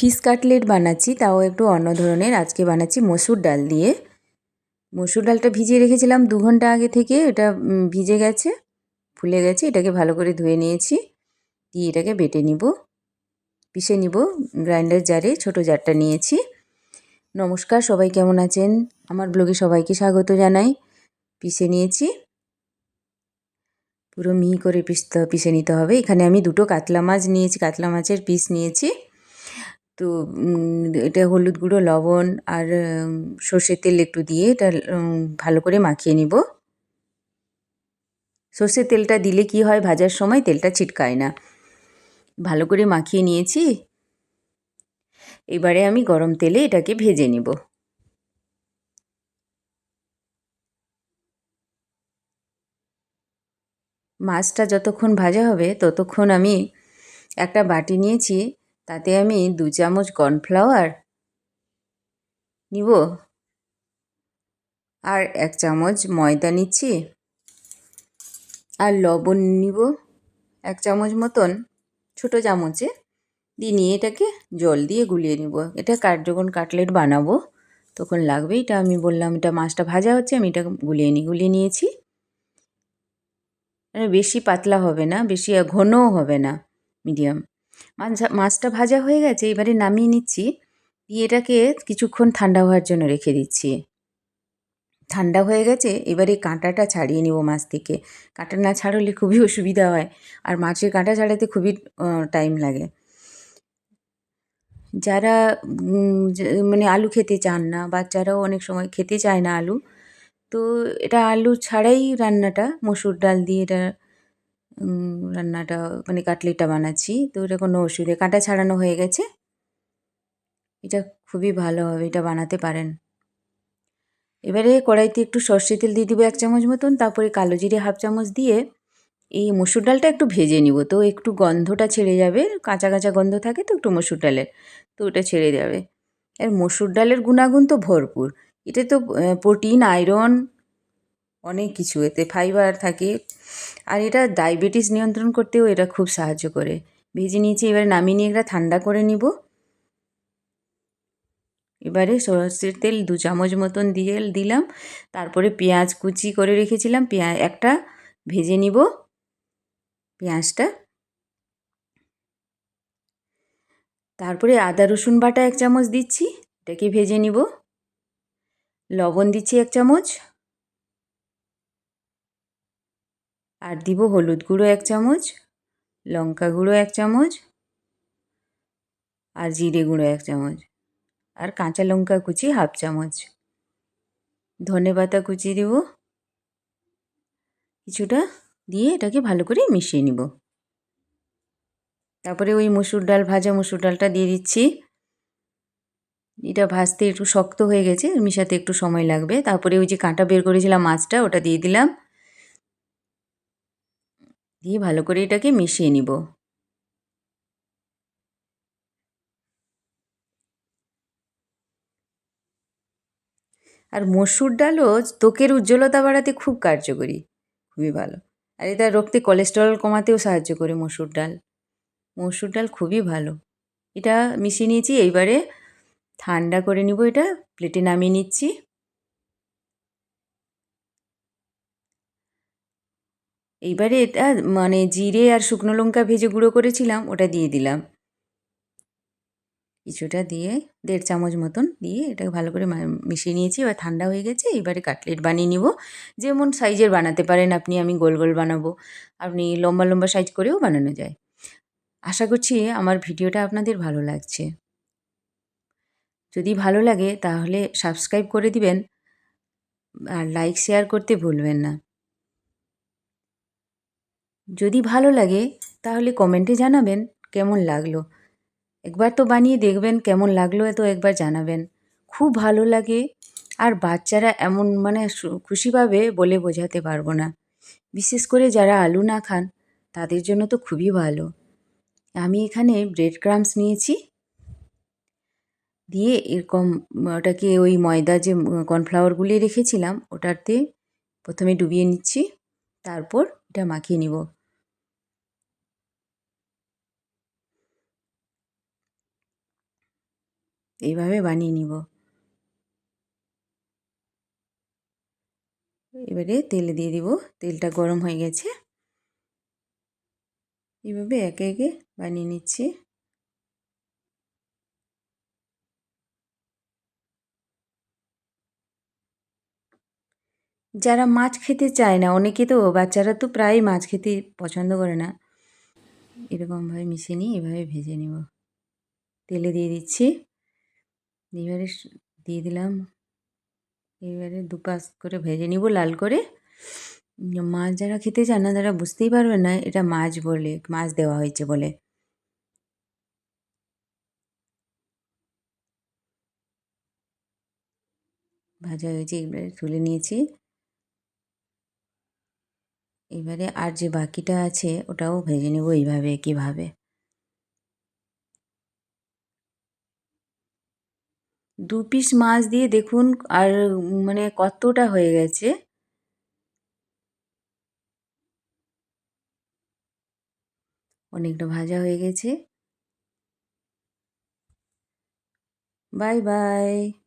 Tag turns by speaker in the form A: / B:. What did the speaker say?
A: Fish cutlet বানাচ্ছি, তাও একটু অন্য ধরনের। আজকে বানাচ্ছি মসুর ডাল দিয়ে। মসুর ডালটা ভিজিয়ে রেখেছিলাম দু ঘণ্টা আগে থেকে, এটা ভিজে গেছে, ফুলে গেছে, এটাকে ভালো করে ধুয়ে নিয়েছি, দিয়ে এটাকে বেটে নিব, পিষে নিব, গ্রাইন্ডার জারে ছোট জারটা নিয়েছি। নমস্কার, সবাই কেমন আছেন? আমার ব্লগে সবাইকে স্বাগত জানাই। পিষে নিয়েছি। পুরো মিহি করে পিসতে পিষে নিতে হবে। এখানে আমি দুটো কাতলা মাছ নিয়েছি, কাতলা মাছের পিস নিয়েছি। তো এটা হলুদ গুঁড়ো, লবণ আর সর্ষের তেল একটু দিয়ে এটা ভালো করে মাখিয়ে নিব। সর্ষের তেলটা দিলে কি হয়, ভাজার সময় তেলটা ছিটকায় না। ভালো করে মাখিয়ে নিয়েছি। এবারে আমি গরম তেলে এটাকে ভেজে নিব। মাছটা যতক্ষণ ভাজা হবে, ততক্ষণ আমি একটা বাটি নিয়েছি। তাতে আমি দু চামচ কর্নফ্লাওয়ার নিব। আর এক চামচ ময়দা নিচ্ছি। আর লবণ নিব। এক চামচ মতন ছোটো চামচে। দিয়ে নিয়ে এটাকে জল দিয়ে গুলিয়ে নিব। এটা কাট যখন কাটলেট বানাবো তখন লাগবে। এটা আমি বললাম, এটা মাছটা ভাজা হচ্ছে, আমি এটা গুলিয়ে নিই গুলিয়ে নিয়েছি। বেশি পাতলা হবে না, বেশি ঘনও হবে না, মিডিয়াম। মাছটা ভাজা হয়ে গেছে, এবারে নামিয়ে নিচ্ছি। দিয়ে এটাকে কিছুক্ষণ ঠান্ডা হওয়ার জন্য রেখে দিচ্ছি। ঠান্ডা হয়ে গেছে, এবারে কাঁটাটা ছাড়িয়ে নেব মাছ থেকে। কাঁটা না ছাড়লে খুবই অসুবিধা হয়, আর মাছের কাঁটা ছাড়াতে খুবই টাইম লাগে। যারা মানে আলু খেতে চান না, বাচ্চারাও অনেক সময় খেতে চায় না আলু, তো এটা আলু ছাড়াই রান্নাটা, মসুর ডাল দিয়ে এটা রান্নাটা মানে কাটলেটটা বানাচ্ছি। তো এটা কোনো অসুবিধা কাঁটা ছাড়ানো হয়ে গেছে। এটা খুবই ভালো হবে, এটা বানাতে পারেন। এবারে কড়াইতে একটু সর্ষে তেল দিয়ে দিব এক চামচ মতন, তারপরে কালো জিরে হাফ চামচ দিয়ে এই মসুর ডালটা একটু ভেজে নিব। তো একটু গন্ধটা ছেড়ে যাবে, কাঁচা কাঁচা গন্ধ থাকে তো একটু মসুর ডালের, তো ওটা ছেড়ে যাবে। আর মসুর ডালের গুণাগুণ তো ভরপুর। এতে তো প্রোটিন, আয়রন অনেক কিছু, এতে ফাইবার থাকে। আর এটা ডায়াবেটিস নিয়ন্ত্রণ করতেও এটা খুব সাহায্য করে। ভেজে নিয়েছি, এবারে নামিয়ে নিয়ে এটা ঠান্ডা করে নিব। এবারে সরষের তেল দু চামচ মতন দিয়ে দিলাম। তারপরে পেঁয়াজ কুচি করে রেখেছিলাম। পেঁয়াজ একটা ভেজে নিব পেঁয়াজটা। তারপরে আদা, রসুন বাটা এক চামচ দিচ্ছি। এটাকে ভেজে নিব। লবণ দিচ্ছি এক চামচ। আর দিব হলুদ গুঁড়ো এক চামচ, লঙ্কা গুঁড়ো এক চামচ আর জিরে গুঁড়ো এক চামচ আর কাঁচা লঙ্কা কুচি হাফ চামচ। ধনে পাতা কুচি দেব। কিছুটা দিয়ে এটাকে ভালো করে মিশিয়ে নিব। তারপরে ওই মুসুর ডাল, ভাজা মুসুর ডালটা দিয়ে দিচ্ছি। এটা ভাজতে একটু শক্ত হয়ে গেছে, মিশাতে একটু সময় লাগবে। তারপরে ওই যে কাঁটা বের করেছিলাম মাছটা, ওটা দিয়ে দিলাম। দিয়ে ভালো করে এটাকে মিশিয়ে নিব। আর মসুর ডালও ত্বকের উজ্জ্বলতা বাড়াতে খুব কার্যকরী, খুবই ভালো। আর এটা রক্তে কোলেস্টেরল কমাতেও সাহায্য করে মসুর ডাল। মসুর ডাল খুবই ভালো। এটা মিশিয়ে নিয়েছি, এইবারে ঠান্ডা করে নিব এটা প্লেটে নামিয়ে নিচ্ছি। এইবারে এটা মানে জিরে আর শুকনো লঙ্কা ভেজে গুঁড়ো করেছিলাম, ওটা দিয়ে দিলাম। কিছুটা দিয়ে, দেড় চামচ মতন দিয়ে এটাকে ভালো করে মিশিয়ে নিয়েছি, এবার ঠান্ডা হয়ে গেছে এবারে কাটলেট বানিয়ে নিব। যেমন সাইজের বানাতে পারেন আপনি, আমি গোল গোল বানাবো। আপনি লম্বা লম্বা সাইজ করেও বানানো যায়। আশা করছি আমার ভিডিওটা আপনাদের ভালো লাগছে। যদি ভালো লাগে তাহলে সাবস্ক্রাইব করে দিবেন, আর লাইক শেয়ার করতে ভুলবেন না। যদি ভালো লাগে, তাহলে কমেন্টে জানাবেন কেমন লাগল। একবার তো বানিয়ে দেখবেন কেমন লাগল তো একবার জানাবেন। খুব ভালো লাগে আর বাচ্চারা এমন মানে খুশিভাবে বলে বোঝাতে পারব না। বিশেষ করে যারা আলু না খান, তাদের জন্য তো খুবই ভালো। আমি এখানে ব্রেড ক্রামস নিয়েছি। দিয়ে এরকম ওটাকে ওই ময়দা যে কর্নফ্লাওয়ার গুলিয়ে রেখেছিলাম, ওটাতে প্রথমে ডুবিয়ে নিচ্ছি, তারপর এটা মাখিয়ে নিব। এইভাবে বানিয়ে নিব। এবারে তেলে দিয়ে দিব, তেলটা গরম হয়ে গেছে। এইভাবে একে একে বানিয়ে নিচ্ছি। যারা মাছ খেতে চায় না, অনেকে তো, বাচ্চারা তো প্রায় মাছ খেতে পছন্দ করে না। এরকমভাবে মিশিয়ে নিয়ে এভাবে ভেজে নেব। তেলে দিয়ে দিচ্ছি। এবারে দিয়ে দিলাম। এবারে দুপাশ করে ভেজে নিব লাল করে। মাছ যারা খেতে চান না, তারা বুঝতেই পারবে না, এটা মাছ বলে, মাছ দেওয়া হয়েছে বলে। ভাজা হয়েছে, এবারে তুলে নিয়েছি। এবারে আর যে বাকিটা আছে, ওটাও ভেজে নেব এইভাবে কীভাবে দু পিস মাছ দিয়ে দেখুন আর মানে কতটা হয়ে গেছে। অনেকটা ভাজা হয়ে গেছে। Bye bye.